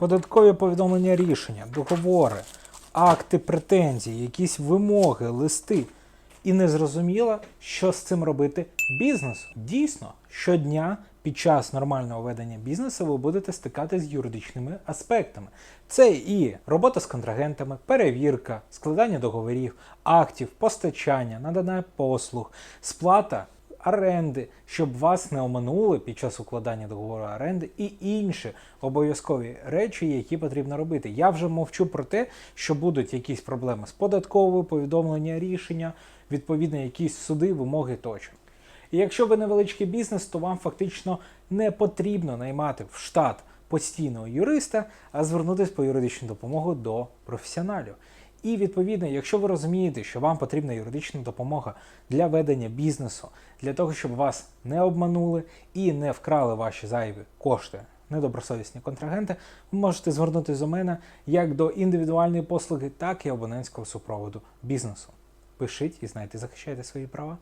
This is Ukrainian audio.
податкові повідомлення рішення, договори, акти претензій, якісь вимоги, листи. І не зрозуміло, що з цим робити бізнесу. Дійсно, щодня під час нормального ведення бізнесу ви будете стикатися з юридичними аспектами. Це і робота з контрагентами, перевірка, складання договорів, актів, постачання, надання послуг, сплата оренди, щоб вас не оминули під час укладання договору оренди і інші обов'язкові речі, які потрібно робити. Я вже мовчу про те, що будуть якісь проблеми з податковою, повідомлення рішення, відповідно, якісь суди, вимоги тощо. І якщо ви невеличкий бізнес, то вам фактично не потрібно наймати в штат постійного юриста, а звернутися по юридичну допомогу до професіоналів. І відповідно, якщо ви розумієте, що вам потрібна юридична допомога для ведення бізнесу, для того, щоб вас не обманули і не вкрали ваші зайві кошти, недобросовісні контрагенти, ви можете звернутися до мене як до індивідуальної послуги, так і абонентського супроводу бізнесу. Пишіть і знайте, захищайте свої права.